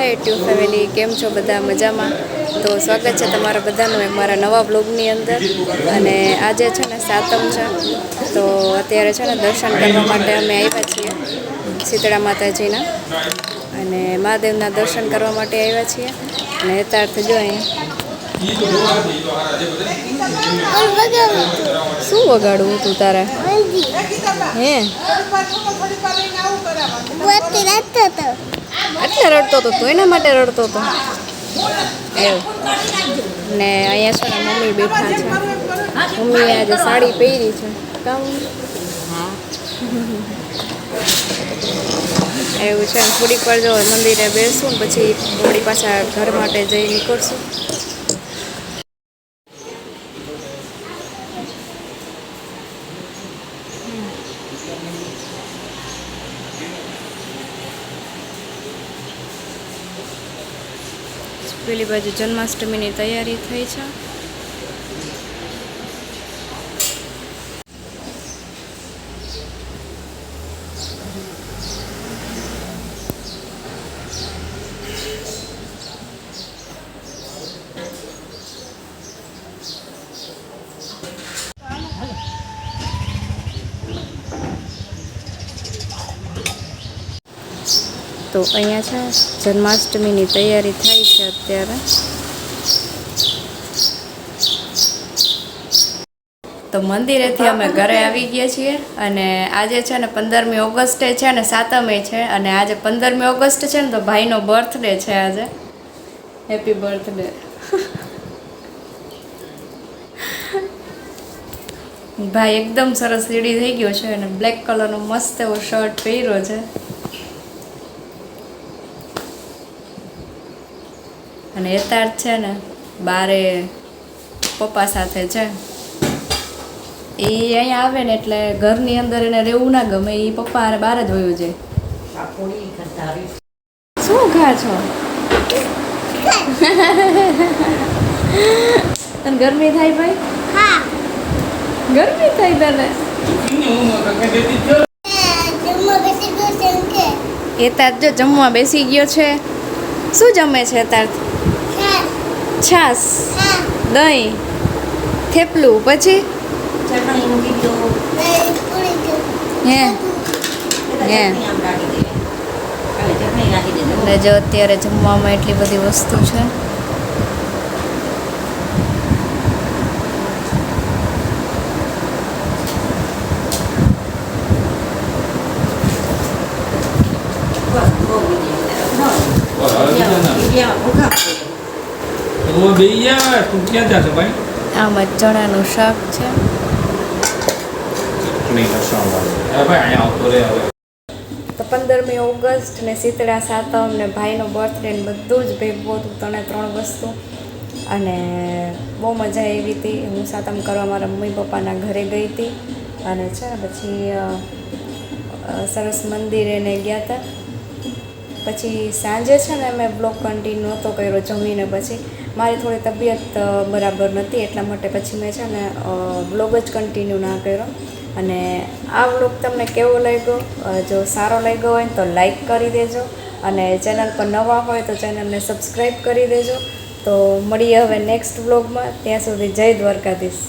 હાય ટ્યુ family કેમ છો બધા મજામાં તો સ્વાગત છે તમારા બધાનું એક મારા નવા બ્લોગની અંદર અને આજે છે ને સાતમ છે તો અત્યારે છે ને દર્શન કરવા માટે અમે આવ્યા છીએ શીતળા માતાજીના અને મહાદેવના દર્શન કરવા માટે આવ્યા છીએ અને યથાર્થ જો શું વગાડવું તું તારે હે એટલે રડતો હતો તું, એના માટે રડતો હતો એવું. ને અહીંયા છે ને મમ્મી બેઠા છે. મમ્મીએ આજે સાડી પહેરી છે. કામ? એવું છે. ને થોડીક વાર જો મંદિરે બેસું ને પછી થોડી પાછા ઘર માટે જઈ નીકળશું. પેલી બાજુ જન્માષ્ટમીની તૈયારી થઈ છે. તો અહીંયા છે, જન્માષ્ટમીની તૈયારી થાય છે અત્યારે. તો મંદિરેથી અમે ઘરે આવી ગયા છીએ અને આજે છે ને પંદરમી ઓગસ્ટે છે ને સાતમે છે અને આજે પંદરમી ઓગસ્ટ છે ને તો ભાઈનો બર્થડે છે આજે. હેપી બર્થડે ભાઈ એકદમ સરસ રેડી થઈ ગયો છે અને બ્લેક કલરનો મસ્ત એવો શર્ટ પહેર્યો છે. અને યથાર્થ છે ને, બારે પપ્પા સાથે છે. એ અહીંયા આવે ને એટલે ઘરની અંદર એને રહેવું ના ગમે, એ પપ્પા હારે બહાર જ હોયું જાય. શું ખા છો? તને ગરમી થાય ભાઈ? ગરમી થાય તને? યથાર્થ જો જમવા બેસી ગયો છે. શું જમે છે યથાર્થ છાસ દહીં થેપલું પછી? હે હે. એટલે જો અત્યારે જમવામાં એટલી બધી વસ્તુ છે. તો ભૈયા તું ક્યાં જા છો ભાઈ? આમાં ચણાનું શાક છે. ચટણી લસણ હવે ભાઈ આવતો રે હવે. તો પંદરમી ઓગસ્ટ ને શીતળા સાતમ ને ભાઈનો બર્થડે ને બધું જ ભેગું હતું ત્રણે ત્રણ વસ્તુ. અને બહુ મજા આવી હતી. હું સાતમ કરવા મારા મમ્મી પપ્પાના ઘરે ગઈ હતી. અને છે પછી સરસ મંદિરે ને ગયા હતા. પછી સાંજે છે ને મેં બ્લોગ કન્ટિન્યુ નહોતો કર્યો જમીને પછી. મારી થોડી તબિયત બરાબર નથી એટલા માટે પછી મેં છે ને બ્લોગ જ કન્ટિન્યુ ના કર્યો. અને આ વ્લોગ તમને કેવો લાગ્યો? જો સારો લાગ્યો હોય તો લાઈક કરી દેજો. અને ચેનલ પર નવા હોય તો ચેનલને સબસ્ક્રાઈબ કરી દેજો. તો મળીએ હવે નેક્સ્ટ વ્લોગમાં ત્યાં સુધી જય દ્વારકાધીશ.